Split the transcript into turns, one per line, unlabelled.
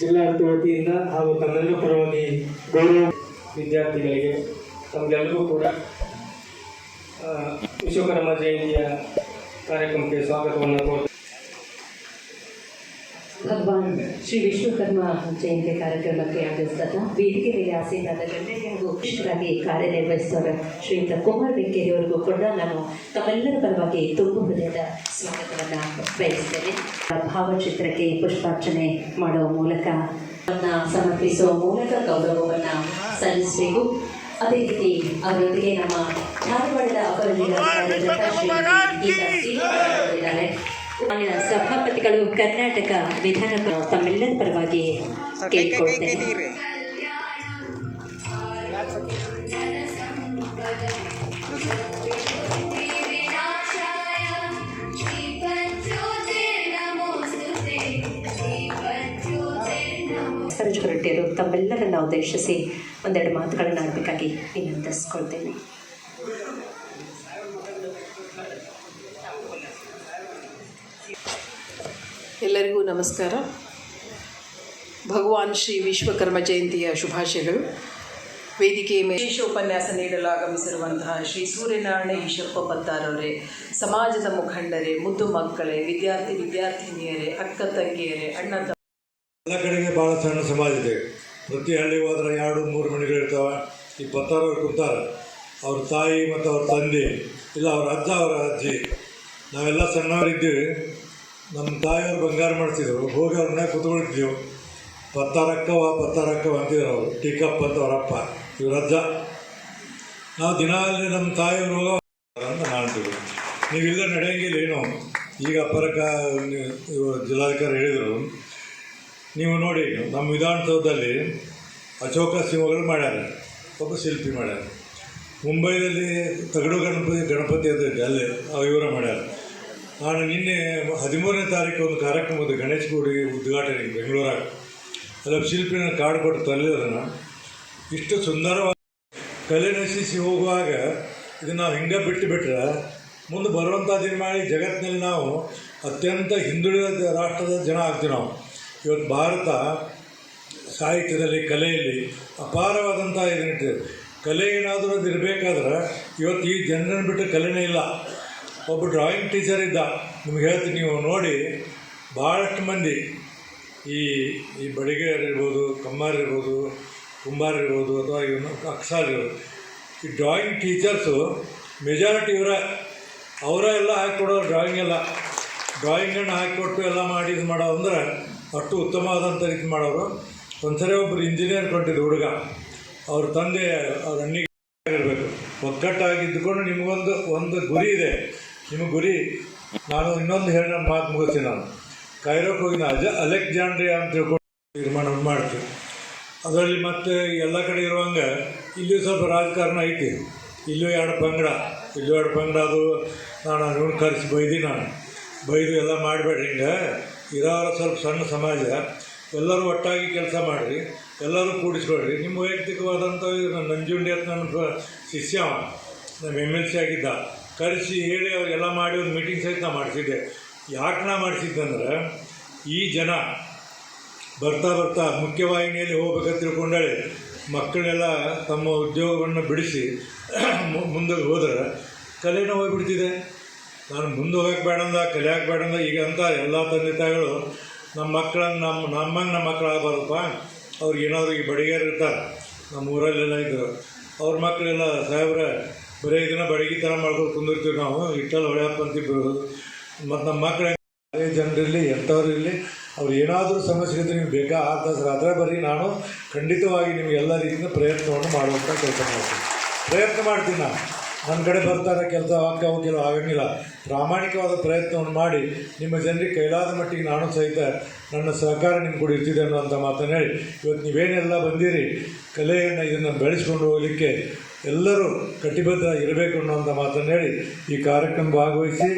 ಜಿಲ್ಲಾಡಳಿತ ವತಿಯಿಂದ ಹಾಗೂ ತನ್ನೆಲ್ಲ ಪರವಾಗಿ ಗೌರವ ವಿದ್ಯಾರ್ಥಿಗಳಿಗೆ ತಮಗೆಲ್ಲರಿಗೂ ಕೂಡ ವಿಶ್ವಕರ್ಮ ಜಯಂತಿಯ ಕಾರ್ಯಕ್ರಮಕ್ಕೆ ಸ್ವಾಗತವನ್ನು
ಭಗವಾನ್ ಶ್ರೀ ವಿಶ್ವಕರ್ಮ ಜಯಂತಿ ಕಾರ್ಯಕ್ರಮಕ್ಕೆ ಆಗಮಿಸಿದ ವೇದಿಕೆ ಮೇಲೆ ಆಸೀನಾದ ಗಣ್ಯರಿಗೆ ಹಾಗೂ ಕಾರ್ಯನಿರ್ವಹಿಸಿದವರ ಶ್ರೀಯುತ ಕುಮಾರ್ ಬೆಕ್ಕೇರಿ ಅವರಿಗೂ ಕೂಡ ನಾನು ತಮ್ಮೆಲ್ಲರ ಪರವಾಗಿ ತುಂಬು ಹೃದಯದ ಸ್ವಾಗತವನ್ನು ಬಯಸ್ತೇನೆ. ಭಾವಚಿತ್ರಕ್ಕೆ ಪುಷ್ಪಾರ್ಚನೆ ಮಾಡುವ ಮೂಲಕ ಸಮರ್ಪಿಸುವ ಮೂಲಕ ಗೌರವವನ್ನು ಸಲ್ಲಿಸಬೇಕು. ಅದೇ ರೀತಿ ಅವರೊಂದಿಗೆ ನಮ್ಮ ಧಾರವಾಡದ ಅಪರ ಸಭಾಪತಿಗಳು ಕರ್ನಾಟಕ ವಿಧಾನ ತಮ್ಮೆಲ್ಲರ ಪರವಾಗಿ ಕೇಳಿಕೊಳ್ತೇನೆ. ಸಂಜು ಹೊರಟಿಯರು ತಮ್ಮೆಲ್ಲರನ್ನ ಉದ್ದೇಶಿಸಿ ಒಂದೆರಡು ಮಾತುಗಳನ್ನು ಆಡಬೇಕಾಗಿ ವಿನಂತಿಸ್ಕೊಳ್ತೇನೆ.
ಎಲ್ಲರಿಗೂ ನಮಸ್ಕಾರ. ಭಗವಾನ್ ಶ್ರೀ ವಿಶ್ವಕರ್ಮ ಜಯಂತಿಯ ಶುಭಾಶಯಗಳು. ವೇದಿಕೆ ಮೇಲೆ ವಿಶೇಷ ಉಪನ್ಯಾಸ ನೀಡಲು ಆಗಮಿಸಿರುವಂತಹ ಶ್ರೀ ಸೂರ್ಯನಾರಾಯಣ ಈಶಪ್ಪ ಪತ್ತಾರವರೇ, ಸಮಾಜದ ಮುಖಂಡರೇ, ಮುದ್ದು ಮಕ್ಕಳೇ, ವಿದ್ಯಾರ್ಥಿ ವಿದ್ಯಾರ್ಥಿನಿಯರೇ, ಅಕ್ಕ ತಂಗಿಯರೇ, ಅಣ್ಣ
ಎಲ್ಲ ಕಡೆಗೆ ಭಾಳ ಸಣ್ಣ ಸಮಾಜ ಇದೆ. ಪ್ರತಿ ಹಳ್ಳಿ ಹೋದ್ರೆ ಎರಡು, ಮೂರು ಮನೆಗಳಿರ್ತಾವೆ ಈ ಪತ್ತಾರವ್ರು ಕೂತಾರೆ ಅವ್ರ ತಾಯಿ ಮತ್ತು ಅವ್ರ ತಂದೆ, ಇಲ್ಲ ಅವ್ರ ಅಜ್ಜ, ಅವರ ಅಜ್ಜಿ, ನಾವೆಲ್ಲ ಸಣ್ಣವರಿದ್ದೀವಿ. ನಮ್ಮ ತಾಯಿಯವ್ರು ಬಂಗಾರ ಮಾಡ್ತಿದ್ರು. ಹೋಗಿ ಅವ್ರ ಕೂತ್ಕೊಳ್ತಿದ್ವಿ. ಪತ್ತಾರಕ್ಕವ ಪತ್ತಾರಕ್ಕವ ಅಂತಿದ್ರು ಅವರು. ಟೀಕಪ್ಪ ಅಂತ ಅವರಪ್ಪ ಇವ್ರ ಅಜ್ಜ. ನಾವು ದಿನ ಅಲ್ಲಿ ನಮ್ಮ ತಾಯಿಯವರು ಹೋಗ ಅಂತ ಮಾಡ್ತೀವಿ ನೀವಿಲ್ಲ ನಡೆಯಂಗಿಲ್ಲ ಏನು. ಈಗ ಅಪರಕ ಜಿಲ್ಲಾಧಿಕಾರಿ ಹೇಳಿದರು. ನೀವು ನೋಡಿ ನಮ್ಮ ವಿಧಾನಸೌಧದಲ್ಲಿ ಅಶೋಕ ಸಿಂಹಗಳು ಮಾಡ್ಯಾರ. ಒಬ್ಬ ಶಿಲ್ಪಿ ಮಾಡ್ಯಾರ. ಮುಂಬೈದಲ್ಲಿ ತಗಡು ಗಣಪತಿ ಗಣಪತಿ ಅಂತ ಇದೆ ಅಲ್ಲಿ ಇವರ ಮಾಡ್ಯಾರ. ನಾನು ನಿನ್ನೆ ಹದಿಮೂರನೇ ತಾರೀಕು ಒಂದು ಕಾರ್ಯಕ್ರಮದ ಗಣೇಶ್ ಗುಡಿ ಉದ್ಘಾಟನೆ ಬೆಂಗಳೂರಾಗ. ಅಲ್ಲ ಶಿಲ್ಪಿನ ಕಾರ್ಡ್ ಕೊಟ್ಟು ಅದನ್ನು ಇಷ್ಟು ಸುಂದರವಾಗಿ ಕಲೆ ನಶಿಸಿ ಹೋಗುವಾಗ ಇದನ್ನು ನಾವು ಹಿಂಗೆ ಬಿಟ್ಟು ಬಿಟ್ಟರೆ ಮುಂದೆ ಬರುವಂಥ ದಿನ ಮಾಡಿ ಜಗತ್ತಿನಲ್ಲಿ ನಾವು ಅತ್ಯಂತ ಹಿಂದುಳಿದ ರಾಷ್ಟ್ರದ ಜನ ಆಗ್ತೀವಿ ನಾವು. ಇವತ್ತು ಭಾರತ ಸಾಹಿತ್ಯದಲ್ಲಿ, ಕಲೆಯಲ್ಲಿ ಅಪಾರವಾದಂಥ ಇದನ್ನಿಟ್ಟಿದೆ ಕಲೆ ಏನಾದರೂ ಇರಬೇಕಾದ್ರೆ ಇವತ್ತು ಈ ಜನರನ್ನು ಬಿಟ್ಟು ಕಲೆನೇ ಇಲ್ಲ. ಒಬ್ಬ ಡ್ರಾಯಿಂಗ್ ಟೀಚರ್ ಇದ್ದ. ನಿಮ್ಗೆ ಹೇಳ್ತೀನಿ, ನೀವು ನೋಡಿ ಭಾಳಷ್ಟು ಮಂದಿ ಈ ಈ ಬಡಿಗೆಯರ್ ಇರ್ಬೋದು, ಕಮ್ಮಾರ್ ಇರ್ಬೋದು, ಕುಂಬಾರ್ ಇರ್ಬೋದು, ಅಥವಾ ಇವನು ಅಕ್ಸಾರ್ ಇರ್ಬೋದು ಈ ಡ್ರಾಯಿಂಗ್ ಟೀಚರ್ಸು ಮೆಜಾರಿಟಿ ಇವರ. ಅವರ ಎಲ್ಲ ಹಾಕಿಕೊಡೋರು ಡ್ರಾಯಿಂಗ್ ಎಲ್ಲ. ಡ್ರಾಯಿಂಗನ್ನು ಹಾಕಿಕೊಟ್ಟು ಎಲ್ಲ ಮಾಡಿ ಇದು ಮಾಡೋ ಅಂದ್ರೆ ಅಷ್ಟು ಉತ್ತಮವಾದಂಥ ರೀತಿ ಮಾಡೋರು. ಒಂದ್ಸರಿ ಒಬ್ಬರು ಇಂಜಿನಿಯರ್ ಕೊಟ್ಟಿದ್ದು ಹುಡುಗ. ಅವ್ರ ತಂದೆ ಅವ್ರ ಅಣ್ಣಿಗೆ ಇರಬೇಕು. ಒಗ್ಗಟ್ಟಾಗಿದ್ದುಕೊಂಡು ನಿಮಗೊಂದು, ಒಂದು ಗುರಿ ಇದೆ. ನಿಮ್ಮ ಗುರಿ, ನಾನು ಇನ್ನೊಂದು ಹೇಳಿ ನನ್ನ ಮಾತು ಮುಗಿಸ್ತೀನಿ ನಾನು. ಕೈರೋಕ್ ಹೋಗಿನ ಅಜ ಅಲೆಕ್ಸಾಂಡ್ರಿಯಾ ಅಂತ ತಿಳ್ಕೊಂಡು ನಿರ್ಮಾಣ ಮಾಡ್ತೀವಿ ಅದರಲ್ಲಿ ಮತ್ತೆ ಎಲ್ಲ ಕಡೆ ಇರುವಂಗೆ ಇಲ್ಲಿ ಸ್ವಲ್ಪ ರಾಜಕಾರಣ ಐತಿ. ಇಲ್ಲೂ ಎರಡು ಪಂಗಡ. ಇಲ್ಲೂ ಎರಡು ಪಂಗಡ ಅದು ನಾನು ಅದನ್ನು ಕರೆಸಿ ಬೈದಿ ನಾನು. ಬೈದು ಎಲ್ಲ ಮಾಡಬೇಡ್ರಿ ಹಿಂಗೆ. ಇರೋರ ಸ್ವಲ್ಪ ಸಣ್ಣ ಸಮಾಜ. ಎಲ್ಲರೂ ಒಟ್ಟಾಗಿ ಕೆಲಸ ಮಾಡಿರಿ. ಎಲ್ಲರೂ ಕೂಡಿಸ್ಕೊಳ್ರಿ ನಿಮ್ಮ ವೈಯಕ್ತಿಕವಾದಂಥ ನನ್ನ ನಂಜುಂಡಿ ಅಂತ ನನ್ನ ಶಿಷ್ಯ ನಮ್ಮ ಎಂ ಎಲ್ ಸಿ ಆಗಿದ್ದ. ಕರೆಸಿ ಹೇಳಿ ಅವರಿಗೆಲ್ಲ ಮಾಡಿ ಒಂದು ಮೀಟಿಂಗ್ ಸಹಿತ ಮಾಡಿಸಿದ್ದೆ. ಯಾಕೆ ನಾ ಮಾಡಿಸಿದ್ದಂದ್ರೆ, ಈ ಜನ ಬರ್ತಾ ಬರ್ತಾ ಮುಖ್ಯವಾಹಿನಿಯಲ್ಲಿ ಹೋಗ್ಬೇಕಂತ ತಿಳ್ಕೊಂಡಾಳೆ. ಮಕ್ಕಳೆಲ್ಲ ತಮ್ಮ ಉದ್ಯೋಗವನ್ನು ಬಿಡಿಸಿ ಮುಂದೆ ಹೋದ್ರೆ ಕಲೆನೂ ಹೋಗಿಬಿಡ್ತಿದೆ. ನಾನು ಮುಂದೆ ಹೋಗಕ್ಕೆ ಬೇಡಂದ, ಕಲೆ ಬೇಡಂದ, ಈಗ ಅಂತ ಎಲ್ಲ ತಂದೆ ತಾಯಿಗಳು ನಮ್ಮ ಮಕ್ಕಳನ್ನು, ನಮ್ಮ, ನಮ್ಮಂಗೆ ನಮ್ಮ ಮಕ್ಕಳು ಆಗಬಾರ್ದಪ್ಪ. ಅವ್ರಿಗೆ ಏನಾದರೂ ಈ ಬಡಿಗೆರು ಇರ್ತಾರೆ. ನಮ್ಮ ಊರಲ್ಲೆಲ್ಲ ಇದ್ದರು ಅವ್ರ ಮಕ್ಕಳೆಲ್ಲ, ಸಾಹೇಬ್ರ ಬರೀ ಇದನ್ನ ಬಡಗಿ ಥರ ಮಾಡ್ಕೊಂಡು ಕುಂದಿರ್ತೀವಿ ನಾವು. ಇಟ್ಟಲ್ಲಿ ಹೊಳೆಯಪ್ಪ ಅಂತಿಬ್ಬರು ಮತ್ತು ನಮ್ಮ ಮಕ್ಕಳು ಅದೇ ಜನರಿರಲಿ ಎಂಥವ್ರು ಇರಲಿ, ಅವ್ರು ಏನಾದರೂ ಸಮಸ್ಯೆ ಇದ್ದರೆ ನಿಮ್ಗೆ ಬೇಕಾ? ಆ ತಾಸು ರಾತ್ರಿ ಬರ್ರಿ, ನಾನು ಖಂಡಿತವಾಗಿ ನಿಮ್ಗೆ ಎಲ್ಲ ರೀತಿಯಿಂದ ಪ್ರಯತ್ನವನ್ನು ಮಾಡುವಂಥ ಕೆಲಸ ಮಾಡ್ತೀನಿ. ಪ್ರಯತ್ನ ಮಾಡ್ತೀನಿ ನಾನು. ನನ್ನ ಕಡೆ ಬರ್ತಾರೆ ಕೆಲಸ ಆಗ್ತಾವು ಕೆಲವು ಆಗಂಗಿಲ್ಲ. ಪ್ರಾಮಾಣಿಕವಾದ ಪ್ರಯತ್ನವನ್ನು ಮಾಡಿ ನಿಮ್ಮ ಜನರಿಗೆ ಕೈಲಾದ ಮಟ್ಟಿಗೆ ನಾನು ಸಹಿತ ನನ್ನ ಸಹಕಾರ ನಿಮ್ಮ ಕೂಡ ಇರ್ತಿದೆ ಅನ್ನೋಂಥ ಮಾತನ್ನು ಹೇಳಿ. ಇವತ್ತು ನೀವೇನೆಲ್ಲ ಬಂದಿರಿ, ಕಲೆಯನ್ನು ಇದನ್ನು ಬೆಳೆಸ್ಕೊಂಡು ಹೋಗಲಿಕ್ಕೆ ಎಲ್ಲರೂ ಕಟಿಬದ್ಧ ಇರಬೇಕು ಅನ್ನೋಂಥ ಮಾತನ್ನು ಹೇಳಿ ಈ ಕಾರ್ಯಕ್ರಮ ಭಾಗವಹಿಸಿ